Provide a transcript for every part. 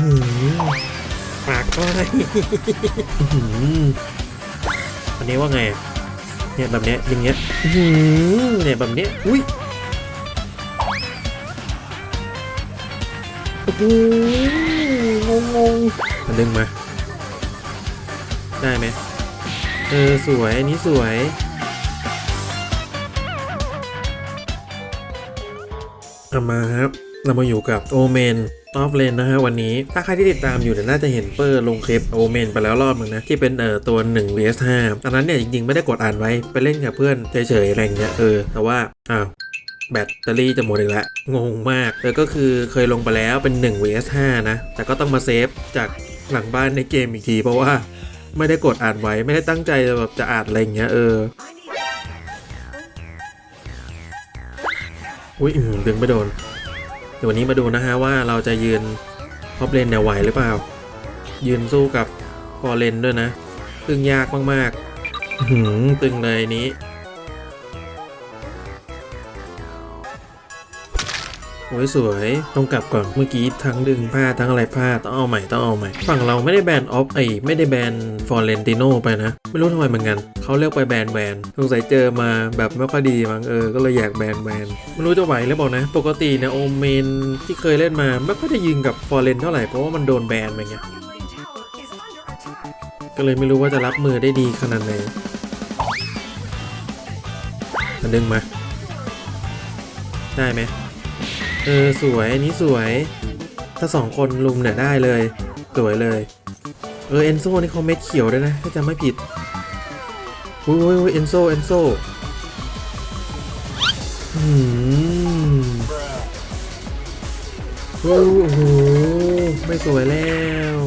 หือปากก็ได้อันนี้ว่าไง เนี่ยแบบเนี้ยอย่างเงี้ยเนี่ยแบบเนี้ย อุ้ยโอ้โหงงงมันดึงมา ได้ไหมเออ สวย อันนี้สวยเอามาครับ เรามาอยู่กับโอเมน ออฟเลนนะฮะวันนี้ ถ้าใครที่ติดตามอยู่เนี่ยน่าจะเห็นเปอร์ลงคลิปโอเมนไปแล้วรอบหนึงนะ ที่เป็นเอ่อตัว1 vs 5ตอนนั้นเนี่ยจริงๆไม่ได้กดอ่านไว้ไปเล่นกับเพื่อนเฉยๆอะไรงเงี้ยเออแต่ว่าอ้าวแบตเตอรี่จะหมดอีกแล้วงงมากแล้วก็คือเคยลงไปแล้วเป็น1 vs 5นะ แต่ก็ต้องมาเซฟจากหลังบ้านในเกมอีกที เพราะว่าไม่ได้กดอ่านไว้ไม่ได้ตั้งใจจะแบบจะอ่านอะไรเงี้ยเอออุ้ยอื้อหือดึงไม่โดน ดี๋ยววันนี้มาดูนะฮะว่าเราจะยืนพอปเลนเนี่ยไหวหรือเปล่า ยืนสู้กับฟอร์เลนด้วยนะตึงยากมากๆอื้อหือตึงเลยนี้ โอ้ยสวยต้องกลับก่อนเมื่อกี้ทั้งดึงพลาทั้งอะไรพลาต้องเอาใหม่ต้องเอาใหม่ ฝั่งเราไม่ได้แบนออฟไอไม่ได้แบนฟอร์เรนติโนไปนะ ไม่รู้ทำไมเหมือนกันเขาเลือกไปแบนแบนสงสัยเจอมาแบบไม่ค่อยดีมั้งเออก็เลยอยากแบนแบนไม่รู้จะไหวหรือเปล่านะ ปกตินี่ยโอเมนที่เคยเล่นมาไม่ค่อยได้ยิงกับฟอร์เรนเท่าไหร่เพราะว่ามันโดนแบนไปไงก็เลยไม่รู้ว่าจะรับมือได้ดีขนาดไหนมันดึงมาได้ไหม เออสวยอันนี้สวย ถ้าสองคนลุมเนี่ยได้เลย สวยเลย เออเอนโซนี่เขาเม็ดเขียวด้วยนะถ้าจำไม่ผิดอุ้ยอุ้ยเอนโซเอนโซอืมโอ้โหไม่สวยแล้ว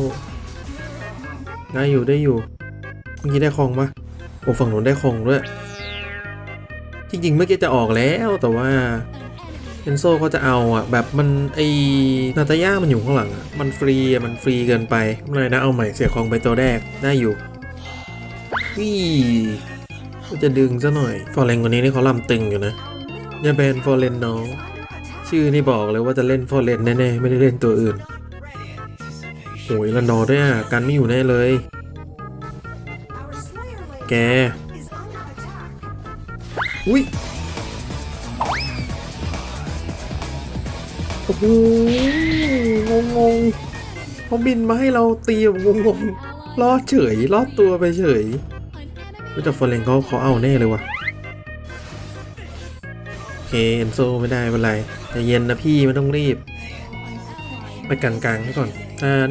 ได้อยู่ได้อยู่เมื่อกี้ได้คองปะโอ้ฝั่งนู้นได้คองด้วย จริงๆเมื่อกี้จะออกแล้วแต่ว่า เอนโซเขาจะเอาอะแบบมันไอนาตาย่ามันอยู่ข้างหลังอะมันฟรีอะมันฟรีเกินไปเลยนะเอาใหม่เสียของไปตัวแรกได้อยู่วี่ก็จะดึงซะหน่อยฟอร์เรนคนนี้นี่เขาลำตึงอยู่นะอย่าแบนฟอร์เรนน้องชื่อนี่บอกเลยว่าจะเล่นฟอร์เรนแน่ๆไม่ได้เล่นตัวอื่นโอ้ยลันดอด้วยอะกันไม่อยู่แน่เลย แกอุ้ย โอ้โหงงงๆเขาบินมาให้เราตีแบบงงงๆลอดเฉยลอดตัวไปเฉยรู้จักฟอร์เรนเขาเขาเอาแน่เลยว่ะโอเคเอนโซไม่ได้เป็นไรแต่เย็นนะพี่ไม่ต้องรีบ ไปกลางๆให้ก่อน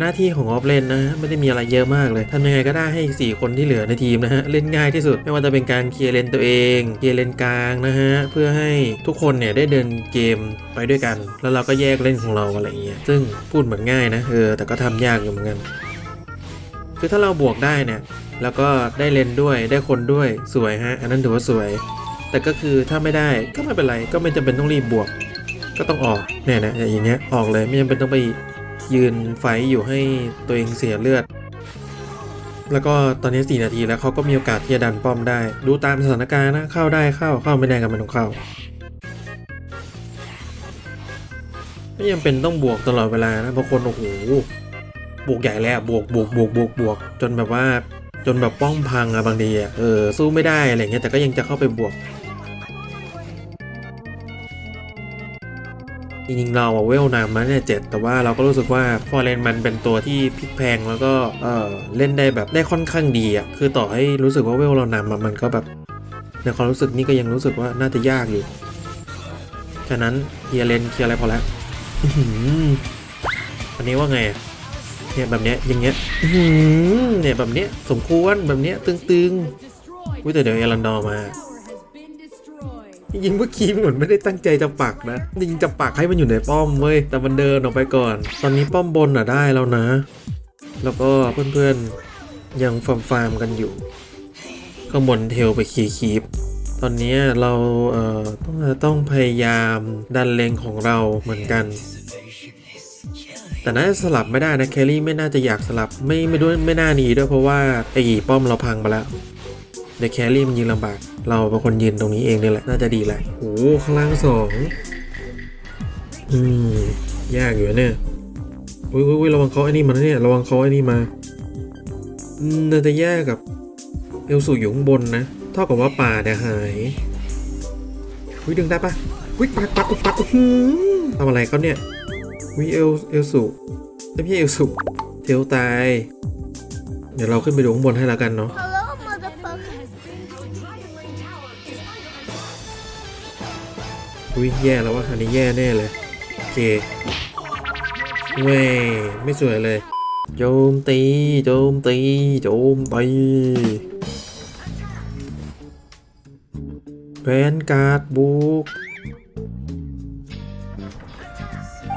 หน้าที่ของออฟเลนนะฮะไม่ได้มีอะไรเยอะมากเลยทำยังไงก็ได้ให้ 4 คนที่เหลือในทีมนะฮะเล่นง่ายที่สุด ไม่ว่าจะเป็นการเคลียร์เลนตัวเองเคลียร์เลนกลางนะฮะเพื่อให้ทุกคนเนี่ยได้เดินเกมไปด้วยกัน แล้วเราก็แยกเล่นของเราอะไรเงี้ยซึ่งพูดเหมือนง่ายนะเออแต่ก็ทำยากอยู่เหมือนกันคือถ้าเราบวกได้เนี่ยแล้วก็ได้เลนด้วยได้คนด้วยสวยฮะอันนั้นถือว่าสวย แต่ก็คือถ้าไม่ได้ก็ไม่เป็นไรก็ไม่จำเป็นต้องรีบบวก ก็ต้องออกเนี่ยนะอย่างเงี้ยออกเลยไม่จำเป็นต้องไป ยืนไฟอยู่ให้ตัวเองเสียเลือด แล้วก็ตอนนี้ 4 นาทีแล้วเขาก็มีโอกาสที่จะดันป้อมได้ ดูตามสถานการณ์นะเข้าได้เข้าเข้าไม่ได้กันมันต้องเขาไม่จำเป็นต้องบวกตลอดเวลานะบางคนโอ้โหบวกใหญ่แล้วบวกบวกบวกบวกบวกจนแบบว่าจนแบบป้องพังอะบางทีอะเออสู้ไม่ได้อะไรเงี้ยแต่ก็ยังจะเข้าไปบวก จริงๆเราเวลนำมาเนี่ยเจ็ดแต่ว่าเราก็รู้สึกว่าฟอร์เรนมันเป็นตัวที่พลิกแพงแล้วก็เออเล่นได้แบบได้ค่อนข้างดีอะคือต่อให้รู้สึกว่าเวลเรานำมันก็แบบในความรู้สึกนี่ก็ยังรู้สึกว่าน่าจะยากอยู่ฉะนั้นเคลียร์เลนเคลียร์อะไรพอแล้วอันนี้ว่าไงเนี่ยแบบเนี้ยอย่างเงี้ยเนี่ยแบบเนี้ยสมควรแบบเนี้ยตึงๆอุ้ยแต่เดี๋ยวเอรันดอมา จริงเมื่อกี้เหมือนไม่ได้ตั้งใจจะปักนะจริงจะปักให้มันอยู่ในป้อมเว้ยแต่มันเดินออกไปก่อน ตอนนี้ป้อมบนอะได้แล้วนะ แล้วก็เพื่อนๆยังฟาร์มฟาร์มกันอยู่ข้างบนเทลไปคีคีปตอนนี้เราเอ่อต้องต้องพยายามดันเลงของเราเหมือนกันแต่น่าจะสลับไม่ได้นะ แคลรี่ไม่น่าจะอยากสลับไม่ไม่ด้วยไม่น่าหนีด้วยเพราะว่าไอ้ป้อมเราพังไปแล้ว เดี๋ยวแครี่มันยืนลำบาก เราเป็นคนยืนตรงนี้เองนี่แหละ น่าจะดีแหละโอ้ข้างล่างสองอืมยากอยู่เนี่ยอุ้ยอุ้ยยระวังเขาไอ้นี่มาเนี่ยระวังเขาไอ้นี่มาอืมนาตาย่กับ เอลสูอยู่ข้างบนนะเท่ากับว่าป่าเนี่ยหายอุ้ยดึงได้ปะอุ้ยปักปักปักปักอื้อหือทำอะไรเขาเนี่ยอุ้ยเอลเอลสูไม่ใช่เอลสูเทลตาย เดี๋ยวเราขึ้นไปดูข้างบนให้แล้วกันเนาะ อุ้ยแย่แล้วว่าอันนี้แย่แน่เลย โอเคเว้ยไม่สวยเลย โจมตี โจมตี โจมตีแวนการ์ดบุก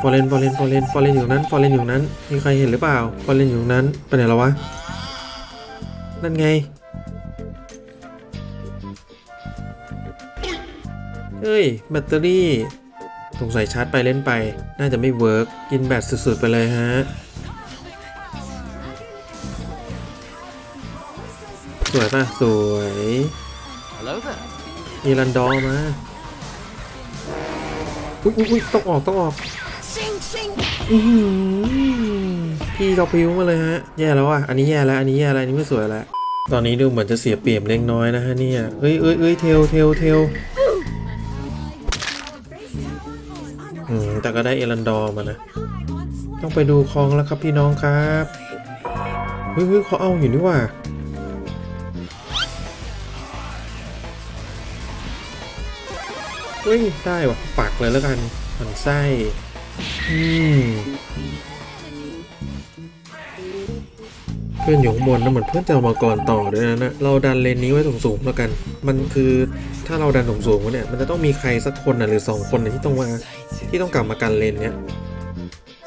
ฟอร์เรนฟอร์เรนฟอร์เรนฟอร์เรนอยู่นั้นฟอร์เรนอยู่นั้น มีใครเห็นหรือเปล่าฟอร์เรนอยู่นั้น ไปไหนแล้ววะ นั่นไง เฮ้ย แบตเตอรี่ สงสัยชาร์จไปเล่นไป น่าจะไม่เวิร์กกินแบตสุดๆไปเลยฮะ สวยป่ะ สวย Hello there. มีรันดอร์มา อุ้ยอุ้ยอุ๊ยต้องออก ต้องออก Sing, sing. อื้อหือพี่เขาพิ้วมาเลยฮะ แย่แล้วอะ อันนี้แย่แล้ว อันนี้แย่แล้ว อันนี้ไม่สวยแล้ว ตอนนี้ดูเหมือนจะเสียเปรียบเล็กน้อยนะฮะเนี่ย เอ้ยเอ้ยเอ้ยเทลเทลเทล อืมแต่ก็ได้เอรันดอร์มานะ ต้องไปดูคลองแล้วครับพี่น้องครับเฮ้ยเขาเอาอยู่นี่ว่าเฮ้ยได้ว่ะปักเลยแล้วกันมันไส้อืมเพื่อนอยู่ข้างบนนะเหมือนเพื่อนจะเอามาก่อนต่อด้วยนะนะเราดันเลนนี้ไว้สูงๆแล้วกัน มันคือถ้าเราดันสูงๆเนี่ยมันจะต้องมีใครสักคนนะหรือสองคนนะที่ต้องมา ที่ต้องกลับมากันเลนเนี้ย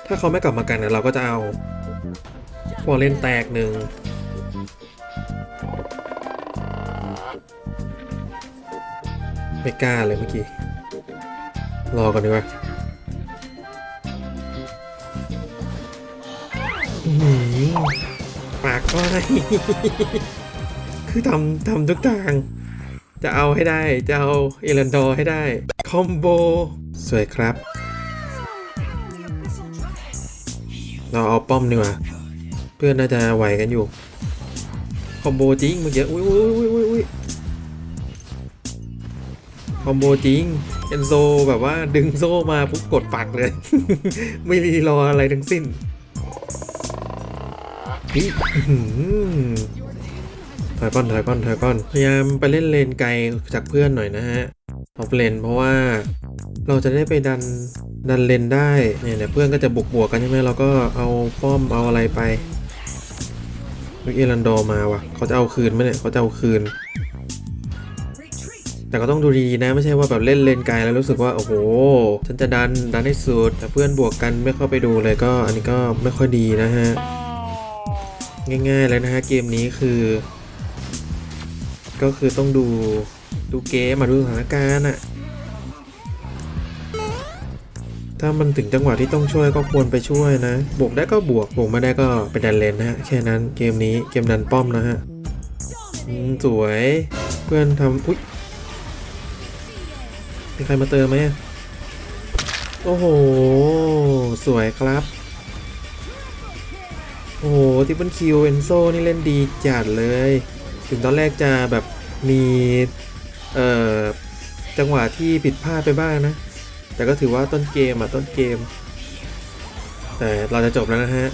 ถ้าเขาไม่กลับมากันเนี่ยเราก็จะเอาพอเลนแตกหนึ่งไม่กล้าเลยเมื่อกี้ รอก่อนดีกว่าหปากก็ให้คือทำทำทุกทาง จะเอาให้ได้ จะเอาเอรันดอให้ได้ คอมโบ สวยครับ เราเอาป้อมดีกว่า เพื่อนน่าจะไหวกันอยู่ คอมโบจริงเมื่อกี้อุ้ยอุ้ยอุ้ยอุ้ยอุ้ยคอมโบจริงเอนโซแบบว่าดึงโซ่มาปุ๊บกดปักเลย ไม่รีรออะไรทั้งสิ้นถอยก้อนถอยก้อนถอยก้อนพยายามไปเล่นเลนไกลจากเพื่อนหน่อยนะฮะ ท็อปเลนเพราะว่าเราจะได้ไปดันดันเลนได้เนี่ยเดี๋ยวเพื่อนก็จะบุกบวกกันใช่ไหมเราก็เอาป้อมเอาอะไรไปวิกเอรันดอมาว่ะเขาจะเอาคืนไหมเนี่ยเขาจะเอาคืน แต่ก็ต้องดูดีนะไม่ใช่ว่าแบบเล่นเลนไกลแล้วรู้สึกว่าโอ้โหฉันจะดันดันให้สุดแต่เพื่อนบวกกันไม่เข้าไปดูเลยก็อันนี้ก็ไม่ค่อยดีนะฮะง่ายๆเลยนะฮะเกมนี้คือ ก็คือต้องดู ดูเกมมาดูสถานการณ์อะถ้ามันถึงจังหวะที่ต้องช่วยก็ควรไปช่วยนะ บวกได้ก็บวก บวกไม่ได้ก็ไปดันเลนนะฮะ แค่นั้นเกมนี้เกมดันป้อมนะฮะสวย เพื่อนทำอุ๊ยมีใครมาเติมไหมโอ้โห สวยครับ โอ้โหทิปเปิลคิวเอนโซนี่เล่นดีจัดเลย ถึงตอนแรกจะแบบมี จังหวะที่ผิดพลาดไปบ้างนะ แต่ก็ถือว่าต้นเกมอะต้นเกม แต่เราจะจบแล้วนะฮะ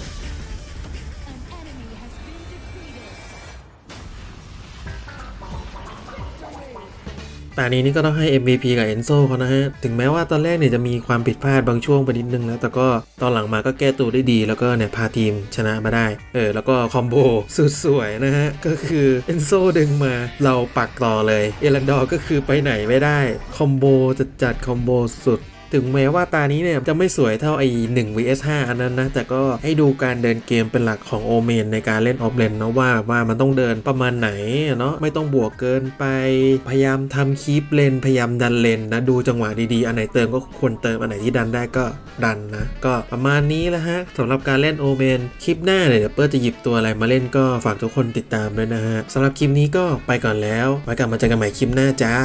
ตานี้นี่ก็ต้องให้ MVP กับเอนโซเขานะฮะ ถึงแม้ว่าตอนแรกเนี่ยจะมีความผิดพลาดบางช่วงไปนิดนึงแล้วแต่ก็ตอนหลังมาก็แก้ตัวได้ดี แล้วก็เนี่ยพาทีมชนะมาได้ เออ แล้วก็คอมโบสุดสวยนะฮะ ก็คือเอนโซดึงมาเราปักต่อเลย เอรันดอร์ก็คือไปไหนไม่ได้ คอมโบจัดจัดคอมโบสุด ถึงแม้ว่าตานี้เนี่ยจะไม่สวยเท่าไอ้1 vs 5 อันนั้นนะ แต่ก็ให้ดูการเดินเกมเป็นหลักของโอเมนในการเล่นออฟเลนเนาะว่าว่ามันต้องเดินประมาณไหนเนาะไม่ต้องบวกเกินไปพยายามทำคีปเลนพยายามดันเลนนะดูจังหวะดีๆ อันไหนเติมก็ควรเติมอันไหนที่ดันได้ก็ดันนะ ก็ประมาณนี้แหละฮะสำหรับการเล่นโอเมนคลิปหน้าเนี่ยเดี๋ยวเปิ้ลจะหยิบตัวอะไรมาเล่นก็ฝากทุกคนติดตามด้วยนะฮะสำหรับคลิปนี้ก็ไปก่อนแล้วไว้กลับมาเจอกันใหม่คลิปหน้าจ้า